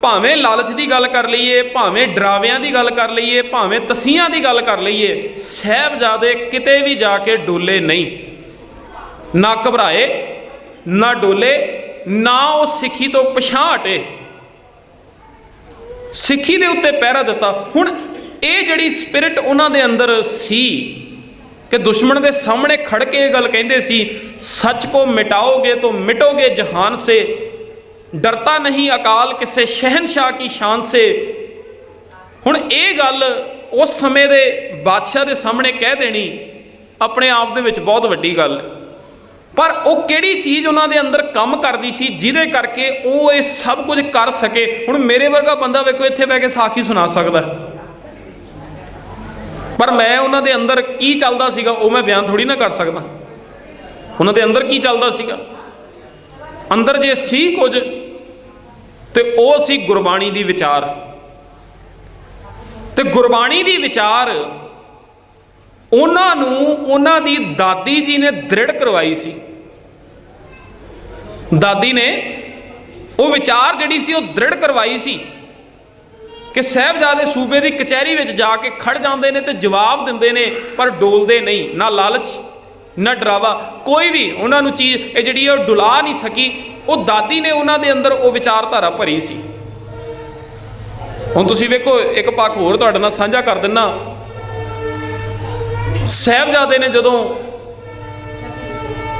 ਭਾਵੇਂ ਲਾਲਚ ਦੀ ਗੱਲ ਕਰ ਲਈਏ, ਭਾਵੇਂ ਡਰਾਵਿਆਂ ਦੀ ਗੱਲ ਕਰ ਲਈਏ, ਭਾਵੇਂ ਤਸੀਆਂ ਦੀ ਗੱਲ ਕਰ ਲਈਏ, ਸਹਿਬਜ਼ਾਦੇ ਕਿਤੇ ਵੀ ਜਾ ਕੇ ਡੋਲੇ ਨਹੀਂ। ਨਾ ਘਬਰਾਏ, ਨਾ ਡੋਲੇ, ਨਾ ਉਹ ਸਿੱਖੀ ਤੋਂ ਪਛਾਹ ਹਟੇ ਸਿੱਖੀ ਦੇ ਉੱਤੇ ਪਹਿਰਾ ਦਿੱਤਾ। ਹੁਣ ਇਹ ਜਿਹੜੀ ਸਪਿਰਿਟ ਉਹਨਾਂ ਦੇ ਅੰਦਰ ਸੀ ਕਿ ਦੁਸ਼ਮਣ ਦੇ ਸਾਹਮਣੇ ਖੜ ਕੇ ਇਹ ਗੱਲ ਕਹਿੰਦੇ ਸੀ, ਸੱਚ ਕੋ ਮਿਟਾਓਗੇ ਤਾਂ ਮਿਟੋਗੇ ਜਹਾਨ ਸੇ ਡਰਤਾ ਨਹੀਂ ਅਕਾਲ ਕਿਸੇ ਸ਼ਹਿਨशाह ਕੀ ਸ਼ਾਨ ਸੇ। ਹੁਣ ਇਹ ਗੱਲ ਉਸ ਸਮੇਂ ਦੇ ਬਾਦਸ਼ਾਹ ਦੇ ਸਾਹਮਣੇ ਕਹਿ ਦੇਣੀ ਆਪਣੇ ਆਪ ਦੇ ਵਿੱਚ ਬਹੁਤ ਵੱਡੀ ਗੱਲ ਹੈ। ਪਰ ਉਹ ਕਿਹੜੀ ਚੀਜ਼ ਉਹਨਾਂ ਦੇ ਅੰਦਰ ਕੰਮ ਕਰਦੀ ਸੀ ਜਿਹਦੇ ਕਰਕੇ ਉਹ ਇਹ ਸਭ ਕੁਝ ਕਰ ਸਕੇ? ਹੁਣ ਮੇਰੇ ਵਰਗਾ ਬੰਦਾ ਵੇਖੋ, ਇੱਥੇ ਬਹਿ ਕੇ ਸਾਖੀ ਸੁਣਾ ਸਕਦਾ। ਪਰ ਮੈਂ ਉਹਨਾਂ ਦੇ ਅੰਦਰ ਕੀ ਚੱਲਦਾ ਸੀਗਾ, ਉਹ ਮੈਂ ਬਿਆਨ ਥੋੜੀ ਨਾ ਕਰ ਸਕਦਾ। ਉਹਨਾਂ ਦੇ ਅੰਦਰ ਕੀ ਚੱਲਦਾ ਸੀਗਾ? ਅੰਦਰ ਜੇ ਸੀ ਕੁਝ ਤੇ ਉਹ ਸੀ ਗੁਰਬਾਣੀ ਦੀ ਵਿਚਾਰ। ਤੇ ਗੁਰਬਾਣੀ ਦੀ ਵਿਚਾਰ ਉਹਨਾਂ ਨੂੰ ਉਹਨਾਂ ਦੀ ਦਾਦੀ ਜੀ ਨੇ ਦ੍ਰਿੜ ਕਰਵਾਈ ਸੀ। ਦਾਦੀ ਨੇ ਉਹ ਵਿਚਾਰ ਜਿਹੜੀ ਸੀ ਉਹ ਦ੍ਰਿੜ ਕਰਵਾਈ ਸੀ ਕਿ ਸਹਿਬਜ਼ਾਦੇ ਸੂਬੇ ਦੀ ਕਚਹਿਰੀ ਵਿੱਚ ਜਾ ਕੇ ਖੜ ਜਾਂਦੇ ਨੇ ਤੇ ਜਵਾਬ ਦਿੰਦੇ ਨੇ, ਪਰ ਡੋਲਦੇ ਨਹੀਂ, ਨਾ ਲਾਲਚ। ਨਾ ਡਰਾਵਾ, ਕੋਈ ਵੀ ਉਹਨਾਂ ਨੂੰ ਚੀਜ਼, ਇਹ ਜਿਹੜੀ ਉਹ ਡੁਲਾ ਨਹੀਂ ਸਕੀ, ਉਹ ਦਾਦੀ ਨੇ ਉਹਨਾਂ ਦੇ ਅੰਦਰ ਉਹ ਵਿਚਾਰਧਾਰਾ ਭਰੀ ਸੀ। ਹੁਣ ਤੁਸੀਂ ਵੇਖੋ, ਇੱਕ ਪੱਖ ਹੋਰ ਤੁਹਾਡੇ ਨਾਲ ਸਾਂਝਾ ਕਰ ਦਿੰਨਾ। ਸਹਿਬਜ਼ਾਦੇ ਨੇ ਜਦੋਂ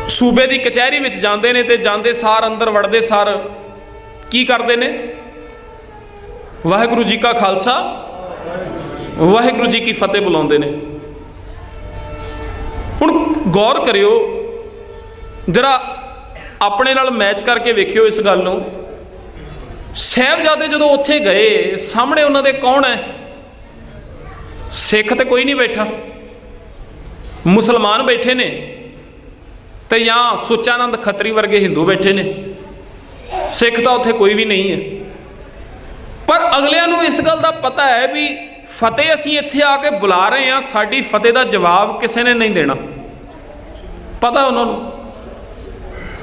ਸੂਬੇ ਦੀ ਕਚਹਿਰੀ ਵਿੱਚ ਜਾਂਦੇ ਨੇ ਤੇ ਜਾਂਦੇ ਸਾਰ ਅੰਦਰ ਵੜਦੇ ਸਾਰ ਕੀ ਕਰਦੇ ਨੇ? ਵਾਹਿਗੁਰੂ ਜੀ ਕਾ ਖਾਲਸਾ, ਵਾਹਿਗੁਰੂ ਜੀ ਕੀ ਫਤਿਹ ਬੁਲਾਉਂਦੇ ਨੇ। ਹੁਣ ਗੌਰ ਕਰਿਓ, ਜਰਾ ਆਪਣੇ ਨਾਲ ਮੈਚ ਕਰਕੇ ਵੇਖਿਓ ਇਸ ਗੱਲ ਨੂੰ। ਸਹਿਬਜ਼ਾਦੇ ਜਦੋਂ ਉੱਥੇ ਗਏ, ਸਾਹਮਣੇ ਉਹਨਾਂ ਦੇ ਕੌਣ ਹੈ? ਸਿੱਖ ਤੇ ਕੋਈ ਨਹੀਂ ਬੈਠਾ। ਮੁਸਲਮਾਨ ਬੈਠੇ ਨੇ ਤੇ ਜਾਂ ਸੁੱਚਾਨੰਦ ਖੱਤਰੀ ਵਰਗੇ ਹਿੰਦੂ ਬੈਠੇ ਨੇ। ਸਿੱਖ ਤਾਂ ਉੱਥੇ ਕੋਈ ਵੀ ਨਹੀਂ ਹੈ। ਪਰ ਅਗਲਿਆਂ ਨੂੰ ਇਸ ਗੱਲ ਦਾ ਪਤਾ ਹੈ ਵੀ ਫਤਿਹ ਅਸੀਂ ਇੱਥੇ ਆ ਕੇ ਬੁਲਾ ਰਹੇ ਹਾਂ, ਸਾਡੀ ਫਤਿਹ ਦਾ ਜਵਾਬ ਕਿਸੇ ਨੇ ਨਹੀਂ ਦੇਣਾ। ਪਤਾ ਉਹਨਾਂ ਨੂੰ।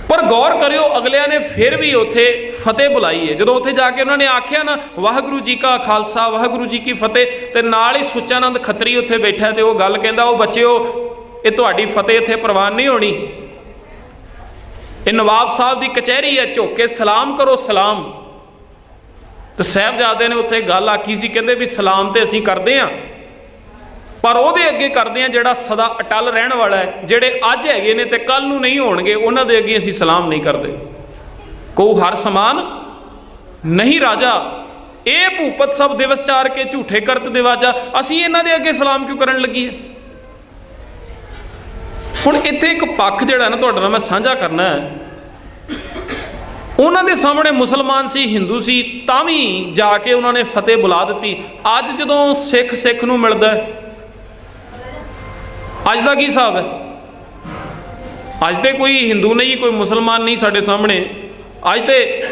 ਪਰ ਗੌਰ ਕਰਿਓ, ਅਗਲਿਆਂ ਨੇ ਫਿਰ ਵੀ ਉੱਥੇ ਫਤਿਹ ਬੁਲਾਈ ਹੈ। ਜਦੋਂ ਉੱਥੇ ਜਾ ਕੇ ਉਹਨਾਂ ਨੇ ਆਖਿਆ ਨਾ, ਵਾਹਿਗੁਰੂ ਜੀ ਕਾ ਖਾਲਸਾ, ਵਾਹਿਗੁਰੂ ਜੀ ਕੀ ਫਤਿਹ, ਤੇ ਨਾਲ ਹੀ ਸੁੱਚਾਨੰਦ ਖੱਤਰੀ ਉੱਥੇ ਬੈਠਾ ਤੇ ਉਹ ਗੱਲ ਕਹਿੰਦਾ, ਉਹ ਬੱਚਿਓ, ਇਹ ਤੁਹਾਡੀ ਫਤਿਹ ਇੱਥੇ ਪ੍ਰਵਾਨ ਨਹੀਂ ਹੋਣੀ। ਇਹ ਨਵਾਬ ਸਾਹਿਬ ਦੀ ਕਚਹਿਰੀ ਹੈ, ਝੁੱਕ ਕੇ ਸਲਾਮ ਕਰੋ, ਸਲਾਮ। ਤੇ ਸਾਹਿਬਜ਼ਾਦੇ ਨੇ ਉੱਥੇ ਗੱਲ ਆਖੀ ਸੀ, ਕਹਿੰਦੇ ਵੀ ਸਲਾਮ ਤੇ ਅਸੀਂ ਕਰਦੇ ਆਂ ਪਰ ਉਹਦੇ ਅੱਗੇ ਕਰਦੇ ਆਂ ਜਿਹੜਾ ਸਦਾ ਅਟਲ ਰਹਿਣ ਵਾਲਾ ਹੈ, ਜਿਹੜੇ ਅੱਜ ਹੈਗੇ ਨੇ ਤੇ ਕੱਲ ਨੂੰ ਨਹੀਂ ਹੋਣਗੇ, ਉਹਨਾਂ ਦੇ ਅੱਗੇ ਅਸੀਂ ਸਲਾਮ ਨਹੀਂ ਕਰਦੇ। ਕੋ ਹਰ ਸਮਾਨ, ਨਹੀਂ ਰਾਜਾ, ਇਹ ਭੂਪਤ ਸਭ ਦਿਵਸ ਚਾਰ ਕੇ ਝੂਠੇ ਕਰਤ ਦਿਵਾਜਾ, ਅਸੀਂ ਇਹਨਾਂ ਦੇ ਅੱਗੇ ਸਲਾਮ ਕਿਉਂ ਕਰਨ ਲੱਗੀ ਹੈ? ਹੁਣ ਇੱਥੇ ਇੱਕ ਪੱਖ ਜਿਹੜਾ ਨਾ ਤੁਹਾਡੇ ਨਾਲ ਮੈਂ ਸਾਂਝਾ ਕਰਨਾ ਹੈ ਉਹਨਾਂ ਦੇ ਸਾਹਮਣੇ ਮੁਸਲਮਾਨ ਸੀ, ਹਿੰਦੂ ਸੀ, ਤਾਂ ਵੀ ਜਾ ਕੇ ਉਹਨਾਂ ਨੇ ਫਤਿਹ ਬੁਲਾ ਦਿੱਤੀ। ਅੱਜ ਜਦੋਂ ਸਿੱਖ ਸਿੱਖ ਨੂੰ ਮਿਲਦਾ ਅੱਜ ਦਾ ਕੀ ਹਿਸਾਬ ਹੈ? ਅੱਜ ਤੇ ਕੋਈ ਹਿੰਦੂ ਨਹੀਂ, ਕੋਈ ਮੁਸਲਮਾਨ ਨਹੀਂ ਸਾਡੇ ਸਾਹਮਣੇ। ਅੱਜ ਤੇ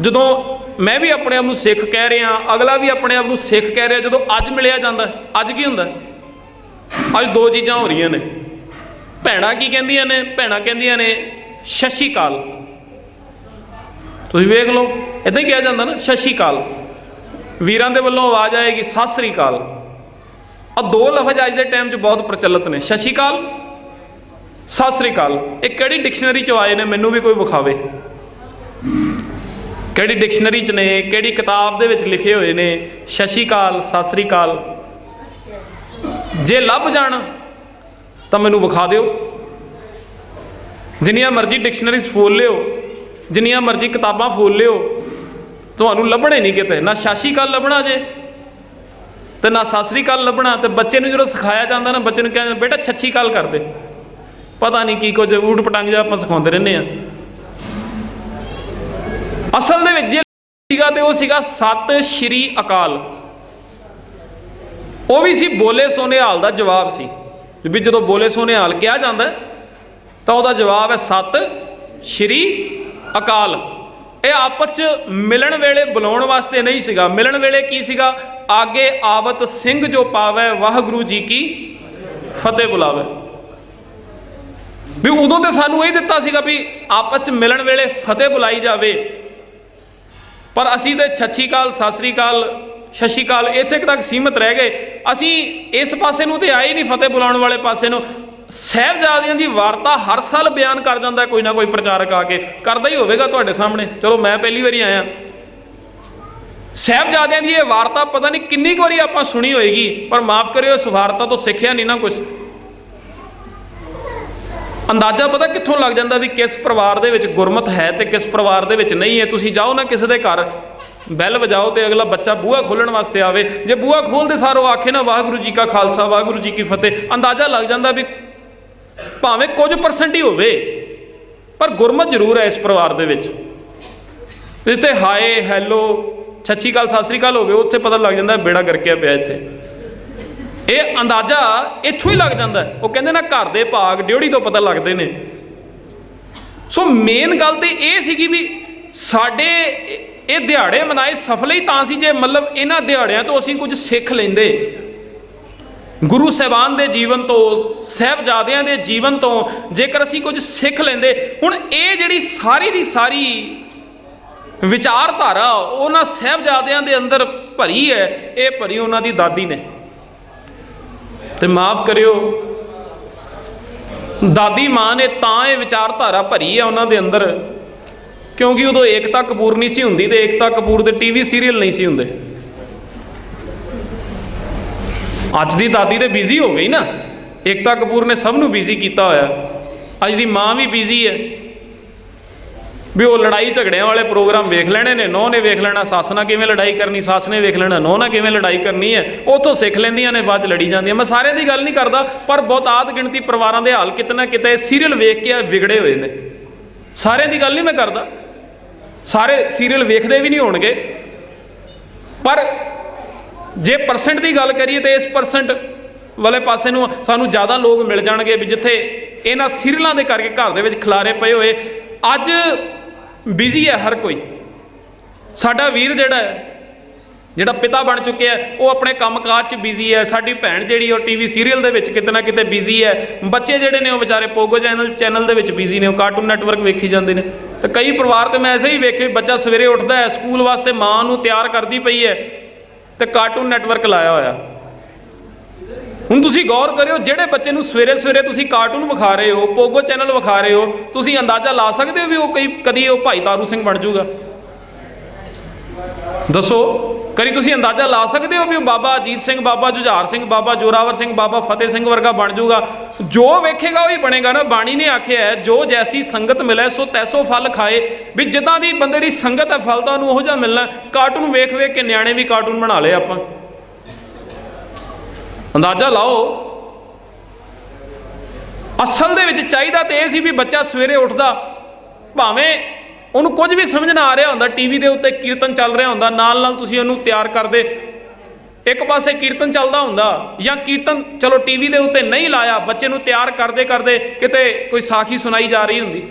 ਜਦੋਂ ਮੈਂ ਵੀ ਆਪਣੇ ਆਪ ਨੂੰ ਸਿੱਖ ਕਹਿ ਰਿਹਾ, ਅਗਲਾ ਵੀ ਆਪਣੇ ਆਪ ਨੂੰ ਸਿੱਖ ਕਹਿ ਰਿਹਾ, ਜਦੋਂ ਅੱਜ ਮਿਲਿਆ ਜਾਂਦਾ ਅੱਜ ਕੀ ਹੁੰਦਾ ਅੱਜ ਦੋ ਚੀਜ਼ਾਂ ਹੋ ਰਹੀਆਂ ਨੇ। ਭੈਣਾਂ ਕੀ ਕਹਿੰਦੀਆਂ ਨੇ? ਭੈਣਾਂ ਕਹਿੰਦੀਆਂ ਨੇ ਸ਼ਸ਼ੀ ਕਾਲ ਤੁਸੀਂ ਵੇਖ ਲਓ ਇਦਾਂ ਹੀ ਕਿਹਾ ਜਾਂਦਾ ਨਾ ਸ਼ਸ਼ੀ ਕਾਲ ਵੀਰਾਂ ਦੇ ਵੱਲੋਂ ਆਵਾਜ਼ ਆਏਗੀ, ਸਤਿ ਸ੍ਰੀ ਅਕਾਲ। ਆ ਦੋ ਲਫ਼ਜ਼ ਅੱਜ ਦੇ ਟਾਈਮ 'ਚ ਬਹੁਤ ਪ੍ਰਚਲਿਤ ਨੇ ਸ਼ਸ਼ੀ ਕਾਲ ਸਤਿ ਸ੍ਰੀ ਅਕਾਲ। ਇਹ ਕਿਹੜੀ ਡਿਕਸ਼ਨਰੀ 'ਚ ਆਏ ਨੇ, ਮੈਨੂੰ ਵੀ ਕੋਈ ਵਿਖਾਵੇ। ਕਿਹੜੀ ਡਿਕਸ਼ਨਰੀ 'ਚ ਨੇ, ਕਿਹੜੀ ਕਿਤਾਬ ਦੇ ਵਿੱਚ ਲਿਖੇ ਹੋਏ ਨੇ ਸ਼ਸ਼ੀ ਕਾਲ ਸਤਿ ਸ੍ਰੀ ਅਕਾਲ। ਜੇ ਲੱਭ ਜਾਣ, ਤਾਂ ਮੈਨੂੰ ਵਿਖਾ ਦਿਓ। ਜਿੰਨੀਆਂ ਮਰਜ਼ੀ ਡਿਕਸ਼ਨਰੀਜ਼ ਫੋਲ ਲਿਓ ਜਿੰਨੀਆਂ ਮਰਜ਼ੀ ਕਿਤਾਬਾਂ ਫੋਲ ਲਿਓ। ਤੁਹਾਨੂੰ ਲੱਭਣੇ ਨਹੀਂ ਕਿਤੇ। ਨਾ ਸ਼ਾਸ਼ੀ ਕਾਲ ਲੱਭਣਾ ਜੇ, ਤੇ ਨਾ ਸਾਸਰੀ ਕਾਲ ਲੱਭਣਾ। ਤੇ ਬੱਚੇ ਨੂੰ ਜਦੋਂ ਸਿਖਾਇਆ ਜਾਂਦਾ ਨਾ, ਬੱਚੇ ਨੂੰ ਕਹਿੰਦੇ ਬੇਟਾ, ਛੱਛੀ ਕਾਲ ਕਰ ਦੇ। ਪਤਾ ਨਹੀਂ ਕੀ ਕੁਝ ਊਟ ਪਟੰਗ ਜਿਹਾ ਆਪਾਂ ਸਿਖਾਉਂਦੇ ਰਹਿੰਦੇ ਆ ਅਸਲ ਦੇ ਵਿੱਚ ਜੇ ਸੀਗਾ ਤੇ ਉਹ ਸੀਗਾ ਸਤਿ ਸ਼੍ਰੀ ਅਕਾਲ। ਉਹ ਵੀ ਸੀ ਬੋਲੇ ਸੋਨੇਹਾਲ ਦਾ ਜਵਾਬ ਸੀ। ਵੀ ਜਦੋਂ ਬੋਲੇ ਸੋਨੇਹਾਲ ਕਿਹਾ ਜਾਂਦਾ, ਤਾਂ ਉਹਦਾ ਜਵਾਬ ਹੈ ਸਤਿ ਸ਼੍ਰੀ ਅਕਾਲ। ਇਹ ਆਪਸ ਚ ਮਿਲਣ ਵੇਲੇ ਬੁਲਾਉਣ ਵਾਸਤੇ ਨਹੀਂ ਸੀਗਾ। ਮਿਲਣ ਵੇਲੇ ਕੀ ਸੀਗਾ? ਆਗੇ ਆਵਤ ਸਿੰਘ ਜੋ ਪਾਵੇ, ਵਾਹਿਗੁਰੂ ਜੀ ਕੀ ਫਤਿਹ ਬੁਲਾਵੇ। ਵੀ ਉਦੋਂ ਤੇ ਸਾਨੂੰ ਇਹ ਦਿੱਤਾ ਸੀਗਾ ਵੀ ਆਪਸ ਚ ਮਿਲਣ ਵੇਲੇ ਫਤਿਹ ਬੁਲਾਈ ਜਾਵੇ। ਪਰ ਅਸੀਂ ਤੇ ਛੱਛੀ ਕਾਲ ਸਤਿ ਸ੍ਰੀ ਅਕਾਲ ਸਤਿ ਸ਼੍ਰੀ ਅਕਾਲ ਇੱਥੇ ਕੁ ਤੱਕ ਸੀਮਤ ਰਹਿ ਗਏ। ਅਸੀਂ ਇਸ ਪਾਸੇ ਨੂੰ ਤੇ ਆਏ ਨਹੀਂ ਫਤਿਹ ਬੁਲਾਉਣ ਵਾਲੇ ਪਾਸੇ ਨੂੰ। ਸਾਹਿਬਜ਼ਾਦਿਆਂ ਦੀ ਵਾਰਤਾ ਹਰ ਸਾਲ ਬਿਆਨ ਕਰ ਜਾਂਦਾ ਕੋਈ ਨਾ ਕੋਈ ਪ੍ਰਚਾਰਕ ਆ ਕੇ। ਕਰਦਾ ਹੀ ਹੋਵੇਗਾ ਤੁਹਾਡੇ ਸਾਹਮਣੇ। ਚਲੋ, ਮੈਂ ਪਹਿਲੀ ਵਾਰੀ ਆਇਆ। ਸਾਹਿਬਜ਼ਾਦਿਆਂ ਦੀ ਇਹ ਵਾਰਤਾ ਪਤਾ ਨਹੀਂ ਕਿੰਨੀ ਕੁ ਵਾਰੀ ਆਪਾਂ ਸੁਣੀ ਹੋਏਗੀ, ਪਰ ਮਾਫ ਕਰਿਓ, ਇਸ ਵਾਰਤਾ ਤੋਂ ਸਿੱਖਿਆ ਨਹੀਂ ਨਾ ਕੁਝ ਅੰਦਾਜ਼ਾ ਪਤਾ ਕਿੱਥੋਂ ਲੱਗ ਜਾਂਦਾ ਵੀ ਕਿਸ ਪਰਿਵਾਰ ਦੇ ਵਿੱਚ ਗੁਰਮਤ ਹੈ ਤੇ ਕਿਸ ਪਰਿਵਾਰ ਦੇ ਵਿੱਚ ਨਹੀਂ ਹੈ। ਤੁਸੀਂ ਜਾਓ ਨਾ ਕਿਸੇ ਦੇ ਘਰ, ਬੈਲ ਵਜਾਓ ਤੇ ਅਗਲਾ ਬੱਚਾ ਬੂਹਾ ਖੋਲਣ ਵਾਸਤੇ ਆਵੇ। ਜੇ ਬੂਹਾ ਖੋਲਦੇ ਸਾਰੋ ਆਖੇ ਨਾ, ਵਾਹਿਗੁਰੂ ਜੀ ਕਾ ਖਾਲਸਾ, ਵਾਹਿਗੁਰੂ ਜੀ ਕੀ ਫਤਿਹ। ਅੰਦਾਜ਼ਾ ਲੱਗ ਜਾਂਦਾ ਵੀ ਭਾਵੇਂ ਕੁਝ ਪਰਸੈਂਟ ਹੀ ਹੋਵੇ, ਪਰ ਗੁਰਮਤ ਜ਼ਰੂਰ ਹੈ ਇਸ ਪਰਿਵਾਰ ਦੇ ਵਿੱਚ। ਜਿੱਥੇ ਹਾਏ ਹੈਲੋ ਛੱਛੀ ਕਾਲ ਸਤਿ ਸ੍ਰੀ ਅਕਾਲ ਹੋਵੇ ਉੱਥੇ ਪਤਾ ਲੱਗ ਜਾਂਦਾ ਬੇੜਾ ਗਰਕਿਆ ਪਿਆ ਇੱਥੇ। ਇਹ ਅੰਦਾਜ਼ਾ ਇੱਥੋਂ ਹੀ ਲੱਗ ਜਾਂਦਾ ਉਹ ਕਹਿੰਦੇ ਨਾ ਘਰ ਦੇ ਭਾਗ ਡਿਉੜੀ ਤੋਂ ਪਤਾ ਲੱਗਦੇ ਨੇ। ਸੋ ਮੇਨ ਗੱਲ ਤੇ ਇਹ ਸੀਗੀ ਵੀ ਸਾਡੇ ਇਹ- ਇਹ ਦਿਹਾੜੇ ਮਨਾਏ ਸਫਲ ਹੀ ਤਾਂ ਸੀ ਜੇ ਮਤਲਬ ਇਹਨਾਂ ਦਿਹਾੜਿਆਂ ਤੋਂ ਅਸੀਂ ਕੁਝ ਸਿੱਖ ਲੈਂਦੇ। ਗੁਰੂ ਸਾਹਿਬਾਨ ਦੇ ਜੀਵਨ ਤੋਂ, ਸਹਿਬਜ਼ਾਦਿਆਂ ਦੇ ਜੀਵਨ ਤੋਂ ਜੇਕਰ ਅਸੀਂ ਕੁਝ ਸਿੱਖ ਲੈਂਦੇ, ਹੁਣ ਇਹ ਜਿਹੜੀ ਸਾਰੀ ਦੀ ਸਾਰੀ ਵਿਚਾਰਧਾਰਾ ਉਹਨਾਂ ਸਹਿਬਜ਼ਾਦਿਆਂ ਦੇ ਅੰਦਰ ਭਰੀ ਹੈ, ਇਹ ਭਰੀ ਉਹਨਾਂ ਦੀ ਦਾਦੀ ਨੇ। ਤੇ ਮਾਫ ਕਰਿਓ, ਦਾਦੀ ਮਾਂ ਨੇ ਤਾਂ ਇਹ ਵਿਚਾਰਧਾਰਾ ਭਰੀ ਹੈ ਉਹਨਾਂ ਦੇ ਅੰਦਰ, ਕਿਉਂਕਿ ਉਦੋਂ ਏਕਤਾ ਕਪੂਰ ਨਹੀਂ ਸੀ ਹੁੰਦੀ ਤੇ ਏਕਤਾ ਕਪੂਰ ਦੇ ਟੀਵੀ ਸੀਰੀਅਲ ਨਹੀਂ ਸੀ ਹੁੰਦੇ। ਅੱਜ ਦੀ ਦਾਦੀ ਤੇ ਬਿਜ਼ੀ ਹੋ ਗਈ ਨਾ। ਏਕਤਾ ਕਪੂਰ ਨੇ ਸਭ ਨੂੰ ਬਿਜ਼ੀ ਕੀਤਾ ਹੋਇਆ। ਅੱਜ ਦੀ ਮਾਂ ਵੀ ਬਿਜ਼ੀ ਹੈ। ਵੀ ਉਹ ਲੜਾਈ ਝਗੜਿਆਂ ਵਾਲੇ ਪ੍ਰੋਗਰਾਮ ਵੇਖ ਲੈਣੇ ਨੇ, ਨੌ ਨੇ ਵੇਖ ਲੈਣਾ, ਸੱਸ ਨਾਲ ਕਿਵੇਂ ਲੜਾਈ ਕਰਨੀ, ਸੱਸ ਨੇ ਵੇਖ ਲੈਣਾ, ਨੌ ਨਾਲ ਕਿਵੇਂ ਲੜਾਈ ਕਰਨੀ ਹੈ, ਉਥੋਂ ਸਿੱਖ ਲੈਂਦੀਆਂ ਨੇ, ਬਾਅਦ ਚ ਲੜੀ ਜਾਂਦੀਆਂ। ਮੈਂ ਸਾਰਿਆਂ ਦੀ ਗੱਲ ਨਹੀਂ ਕਰਦਾ, ਪਰ ਬਹੁਤਾਤ ਗਿਣਤੀ ਪਰਿਵਾਰਾਂ ਦੇ ਹਾਲ ਕਿਤੇ ਨਾ ਕਿਤੇ ਸੀਰੀਅਲ ਵੇਖ ਕੇ ਵਿਗੜੇ ਹੋਏ ਨੇ। ਸਾਰਿਆਂ ਦੀ ਗੱਲ ਨਹੀਂ ਮੈਂ ਕਰਦਾ। ਸਾਰੇ ਸੀਰੀਅਲ ਵੇਖਦੇ ਵੀ ਨਹੀਂ ਹੋਣਗੇ। ਪਰ ਜੇ ਪਰਸੈਂਟ ਦੀ ਗੱਲ ਕਰੀਏ ਤੇ ਇਸ ਪਰਸੈਂਟ ਵਾਲੇ ਪਾਸੇ ਨੂੰ ਸਾਨੂੰ ਜ਼ਿਆਦਾ ਲੋਕ ਮਿਲ ਜਾਣਗੇ ਵੀ ਜਿੱਥੇ ਇਹਨਾਂ ਸੀਰੀਅਲਾਂ ਦੇ ਕਰਕੇ ਘਰ ਦੇ ਵਿੱਚ ਖਲਾਰੇ ਪਏ ਹੋਏ। ਅੱਜ ਬਿਜ਼ੀ ਹੈ ਹਰ ਕੋਈ। ਸਾਡਾ ਵੀਰ ਜਿਹੜਾ ਹੈ, ਜਿਹੜਾ ਪਿਤਾ ਬਣ ਚੁੱਕਿਆ ਉਹ ਆਪਣੇ ਕੰਮਕਾਜ 'ਚ ਬਿਜ਼ੀ ਹੈ। ਸਾਡੀ ਭੈਣ ਜਿਹੜੀ ਉਹ ਟੀਵੀ ਸੀਰੀਅਲ ਦੇ ਵਿੱਚ ਕਿਤੇ ਨਾ ਕਿਤੇ ਬਿਜ਼ੀ ਹੈ। ਬੱਚੇ ਜਿਹੜੇ ਨੇ, ਉਹ ਵਿਚਾਰੇ ਪੋਗੋ ਚੈਨਲ ਚੈਨਲ ਦੇ ਵਿੱਚ ਬਿਜ਼ੀ ਨੇ, ਉਹ ਕਾਰਟੂਨ ਨੈਟਵਰਕ ਵੇਖੀ ਜਾਂਦੇ ਨੇ। ਤੇ ਕਈ ਪਰਿਵਾਰ ਤੇ ਮੈਂ ਐਸੇ ਹੀ ਵੇਖੇ, ਬੱਚਾ ਸਵੇਰੇ ਉੱਠਦਾ ਹੈ, ਸਕੂਲ ਵਾਸਤੇ ਮਾਂ ਨੂੰ ਤਿਆਰ ਕਰਦੀ ਪਈ ਹੈ। ਤੇ ਕਾਰਟੂਨ ਨੈਟਵਰਕ ਲਾਇਆ ਹੋਇਆ। ਹੁਣ ਤੁਸੀਂ ਗੌਰ ਕਰਿਓ, ਜਿਹੜੇ ਬੱਚੇ ਨੂੰ ਸਵੇਰੇ ਸਵੇਰੇ ਤੁਸੀਂ ਕਾਰਟੂਨ ਵਿਖਾ ਰਹੇ ਹੋ ਪੋਗੋ ਚੈਨਲ ਵਿਖਾ ਰਹੇ ਹੋ, ਤੁਸੀਂ ਅੰਦਾਜ਼ਾ ਲਾ ਸਕਦੇ ਹੋ ਵੀ ਉਹ ਕਈ, ਕਦੀ ਉਹ ਭਾਈ ਤਾਰੂ ਸਿੰਘ ਬਣ ਜਾਊਗਾ? ਦੱਸੋ। ਕਰੀ ਤੁਸੀਂ ਅੰਦਾਜ਼ਾ ਲਾ ਸਕਦੇ ਹੋ ਵੀ ਬਾਬਾ ਅਜੀਤ ਸਿੰਘ, ਬਾਬਾ ਜੁਝਾਰ ਸਿੰਘ, ਬਾਬਾ ਜੋਰਾਵਰ ਸਿੰਘ, ਬਾਬਾ ਫਤਿਹ ਸਿੰਘ ਵਰਗਾ ਬਣ ਜਾਊਗਾ। ਜੋ ਵੇਖੇਗਾ ਉਹ ਹੀ ਬਣੇਗਾ ਨਾ। ਬਾਣੀ ਨੇ ਆਖਿਆ ਹੈ, ਜੋ ਜੈਸੀ ਸੰਗਤ ਮਿਲੇ, ਸੋ ਤੈਸੋ ਫਲ ਖਾਏ। ਵੀ ਜਿੱਦਾਂ ਦੀ ਬੰਦੇ ਦੀ ਸੰਗਤ ਹੈ, ਫਲ ਤਾਂ ਉਹਨੂੰ ਉਹੋ ਜਿਹਾ ਮਿਲਣਾ। ਕਾਰਟੂਨ ਵੇਖ ਵੇਖ ਕੇ ਨਿਆਣੇ ਵੀ ਕਾਰਟੂਨ ਬਣਾ ਲਏ ਆਪਾਂ। ਅੰਦਾਜ਼ਾ ਲਾਓ। ਅਸਲ ਦੇ ਵਿੱਚ ਚਾਹੀਦਾ ਤੇ ਇਹ ਸੀ ਵੀ ਬੱਚਾ ਸਵੇਰੇ ਉੱਠਦਾ, ਭਾਵੇਂ ਉਹਨੂੰ ਕੁਝ ਵੀ ਸਮਝ ਨਾ ਆ ਰਿਹਾ ਹੁੰਦਾ ਟੀਵੀ ਦੇ ਉੱਤੇ ਕੀਰਤਨ ਚੱਲ ਰਿਹਾ ਹੁੰਦਾ, ਨਾਲ ਨਾਲ ਤੁਸੀਂ ਉਹਨੂੰ ਤਿਆਰ ਕਰਦੇ, ਇੱਕ ਪਾਸੇ ਕੀਰਤਨ ਚੱਲਦਾ ਹੁੰਦਾ, ਜਾਂ ਕੀਰਤਨ ਚਲੋ ਟੀਵੀ ਦੇ ਉੱਤੇ ਨਹੀਂ ਲਾਇਆ, ਬੱਚੇ ਨੂੰ ਤਿਆਰ ਕਰਦੇ ਕਰਦੇ ਕਿਤੇ ਕੋਈ ਸਾਖੀ ਸੁਣਾਈ ਜਾ ਰਹੀ ਹੁੰਦੀ।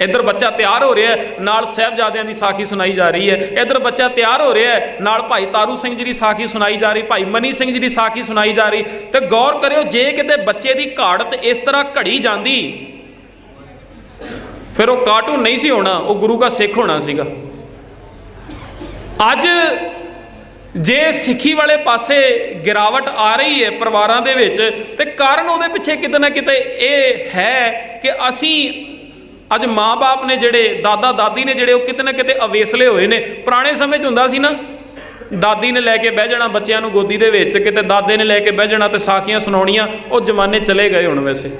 ਇੱਧਰ ਬੱਚਾ ਤਿਆਰ ਹੋ ਰਿਹਾ ਨਾਲ ਸਾਹਿਬਜ਼ਾਦਿਆਂ ਦੀ ਸਾਖੀ ਸੁਣਾਈ ਜਾ ਰਹੀ ਹੈ। ਇੱਧਰ ਬੱਚਾ ਤਿਆਰ ਹੋ ਰਿਹਾ ਨਾਲ ਭਾਈ ਤਾਰੂ ਸਿੰਘ ਜੀ ਦੀ ਸਾਖੀ ਸੁਣਾਈ ਜਾ ਰਹੀ, ਭਾਈ ਮਨੀ ਸਿੰਘ ਜੀ ਦੀ ਸਾਖੀ ਸੁਣਾਈ ਜਾ ਰਹੀ। ਤੇ ਗੌਰ ਕਰਿਓ, ਜੇ ਕਿਤੇ ਬੱਚੇ ਦੀ ਘਾੜਤ ਇਸ ਤਰ੍ਹਾਂ ਘੜੀ ਜਾਂਦੀ ਫਿਰ ਉਹ ਕਾਰਟੂਨ ਨਹੀਂ ਸੀ ਹੋਣਾ, ਉਹ ਗੁਰੂ ਦਾ ਸਿੱਖ ਹੋਣਾ ਸੀਗਾ। ਅੱਜ ਜੇ ਸਿੱਖੀ ਵਾਲੇ ਪਾਸੇ ਗਿਰਾਵਟ ਆ ਰਹੀ ਹੈ ਪਰਿਵਾਰਾਂ ਦੇ ਵਿੱਚ, ਤੇ ਕਾਰਨ ਉਹਦੇ ਪਿੱਛੇ ਕਿਤੇ ਨਾ ਕਿਤੇ ਇਹ ਹੈ ਕਿ ਅਸੀਂ ਅੱਜ ਮਾਪੇ ਨੇ ਜਿਹੜੇ ਦਾਦਾ ਦਾਦੀ ਨੇ ਜਿਹੜੇ ਉਹ ਕਿਤੇ ਨਾ ਕਿਤੇ ਅਵੇਸਲੇ ਹੋਏ ਨੇ। ਪੁਰਾਣੇ ਸਮੇਂ 'ਚ ਹੁੰਦਾ ਸੀ ਨਾ, ਦਾਦੀ ਨੇ ਲੈ ਕੇ ਬਹਿ ਜਾਣਾ ਬੱਚਿਆਂ ਨੂੰ ਗੋਦੀ ਦੇ ਵਿੱਚ, ਕਿਤੇ ਦਾਦੇ ਨੇ ਲੈ ਕੇ ਬਹਿ ਜਾਣਾ ਤੇ ਸਾਖੀਆਂ ਸੁਣਾਉਣੀਆਂ, ਉਹ ਜ਼ਮਾਨੇ ਚਲੇ ਗਏ ਹੁਣ ਵੈਸੇ।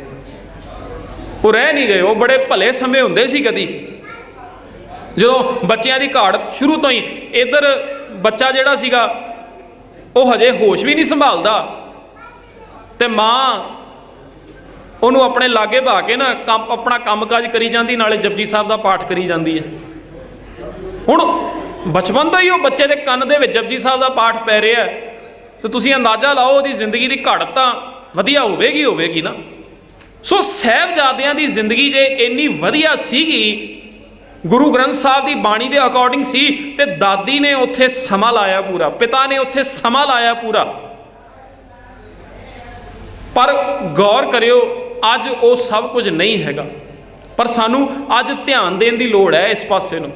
ਉਹ ਰਹਿ ਨਹੀਂ ਗਏ, ਉਹ ਬੜੇ ਭਲੇ ਸਮੇਂ ਹੁੰਦੇ ਸੀ ਕਦੀ। ਜਦੋਂ ਬੱਚਿਆਂ ਦੀ ਘਾੜ ਸ਼ੁਰੂ ਤੋਂ ਹੀ ਇੱਧਰ ਬੱਚਾ ਜਿਹੜਾ ਸੀਗਾ, ਉਹ ਹਜੇ ਹੋਸ਼ ਵੀ ਨਹੀਂ ਸੰਭਾਲਦਾ। ਤੇ ਮਾਂ ਉਹਨੂੰ ਆਪਣੇ ਲਾਗੇ ਭਾ ਕੇ ਨਾ ਕੰਮ, ਆਪਣਾ ਕੰਮਕਾਜ ਕਰੀ ਜਾਂਦੀ, ਨਾਲੇ ਜਪਜੀ ਸਾਹਿਬ ਦਾ ਪਾਠ ਕਰੀ ਜਾਂਦੀ ਹੈ। ਹੁਣ ਬਚਪਨ ਤੋਂ ਹੀ ਉਹ ਬੱਚੇ ਦੇ ਕੰਨ ਦੇ ਵਿੱਚ ਜਪਜੀ ਸਾਹਿਬ ਦਾ ਪਾਠ ਪੈ ਰਿਹਾ ਹੈ। ਤੇ ਤੁਸੀਂ ਅੰਦਾਜ਼ਾ ਲਾਓ, ਉਹਦੀ ਜ਼ਿੰਦਗੀ ਦੀ ਘੜਤ ਤਾਂ ਵਧੀਆ ਹੋਵੇਗੀ ਹੋਵੇਗੀ ਨਾ। ਸੋ ਸਹਿਬਜ਼ਾਦਿਆਂ ਦੀ ਜ਼ਿੰਦਗੀ ਜੇ ਇੰਨੀ ਵਧੀਆ ਸੀਗੀ, ਗੁਰੂ ਗ੍ਰੰਥ ਸਾਹਿਬ ਦੀ ਬਾਣੀ ਦੇ ਅਕੋਰਡਿੰਗ ਸੀ ਤੇ ਦਾਦੀ ਨੇ ਉੱਥੇ ਸਮਾਂ ਲਾਇਆ ਪੂਰਾ, ਪਿਤਾ ਨੇ ਉੱਥੇ ਸਮਾਂ ਲਾਇਆ ਪੂਰਾ। ਪਰ ਗੌਰ ਕਰਿਓ, ਅੱਜ ਉਹ ਸਭ ਕੁਝ ਨਹੀਂ ਹੈਗਾ। ਪਰ ਸਾਨੂੰ ਅੱਜ ਧਿਆਨ ਦੇਣ ਦੀ ਲੋੜ ਹੈ ਇਸ ਪਾਸੇ ਨੂੰ।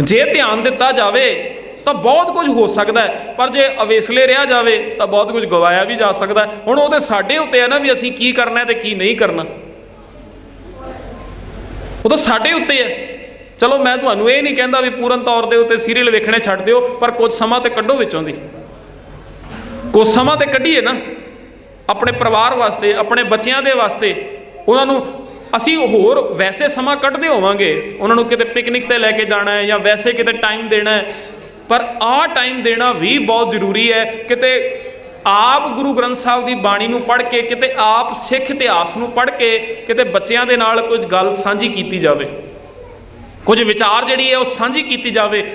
ਜੇ ਧਿਆਨ ਦਿੱਤਾ ਜਾਵੇ ਤਾਂ ਬਹੁਤ ਕੁਝ ਹੋ ਸਕਦਾ ਹੈ। ਪਰ ਜੇ ਅਵੇਸਲੇ ਰਿਹਾ ਜਾਵੇ, ਤਾਂ ਬਹੁਤ ਕੁਝ ਗਵਾਇਆ ਵੀ ਜਾ ਸਕਦਾ ਹੁਣ ਉਹ ਤੇ ਸਾਡੇ ਉੱਤੇ ਹੈ ਨਾ ਵੀ ਅਸੀਂ ਕੀ ਕਰਨਾ ਹੈ ਤੇ ਕੀ ਨਹੀਂ ਕਰਨਾ। ਉਹ ਤਾਂ ਸਾਡੇ ਉੱਤੇ ਹੈ। ਚਲੋ ਮੈਂ ਤੁਹਾਨੂੰ ਇਹ ਨਹੀਂ ਕਹਿੰਦਾ ਵੀ ਪੂਰਨ ਤੌਰ ਦੇ ਉੱਤੇ ਸੀਰੀਅਲ ਵੇਖਣੇ ਛੱਡ ਦਿਓ, ਪਰ ਕੁਝ ਸਮਾਂ ਤੇ ਕੱਢੋ ਵਿੱਚੋਂ ਦੀ। ਕੁਝ ਸਮਾਂ ਤੇ ਕੱਢੀਏ ਨਾ। ਆਪਣੇ ਪਰਿਵਾਰ ਵਾਸਤੇ, ਆਪਣੇ ਬੱਚਿਆਂ ਦੇ ਵਾਸਤੇ। ਉਹਨਾਂ ਨੂੰ ਅਸੀਂ ਹੋਰ ਵੈਸੇ ਸਮਾਂ ਕੱਢਦੇ ਹੋਵਾਂਗੇ। ਉਹਨਾਂ ਨੂੰ ਕਿਤੇ ਪਿਕਨਿਕ ਤੇ ਲੈ ਕੇ ਜਾਣਾ ਹੈ ਜਾਂ ਵੈਸੇ ਕਿਤੇ ਟਾਈਮ ਦੇਣਾ ਹੈ। ਪਰ ਆ ਟਾਈਮ ਦੇਣਾ ਵੀ ਬਹੁਤ ਜ਼ਰੂਰੀ ਹੈ। ਕਿਤੇ ਆਪ ਗੁਰੂ ਗ੍ਰੰਥ ਸਾਹਿਬ ਦੀ ਬਾਣੀ ਨੂੰ ਪੜ੍ਹ ਕੇ, ਕਿਤੇ ਆਪ ਸਿੱਖ ਇਤਿਹਾਸ ਨੂੰ ਪੜ੍ਹ ਕੇ, ਕਿਤੇ ਬੱਚਿਆਂ ਦੇ ਨਾਲ ਕੁਝ ਗੱਲ ਸਾਂਝੀ ਕੀਤੀ ਜਾਵੇ। ਕੁਝ ਵਿਚਾਰ ਜਿਹੜੀ ਹੈ ਉਹ ਸਾਂਝੀ ਕੀਤੀ ਜਾਵੇ।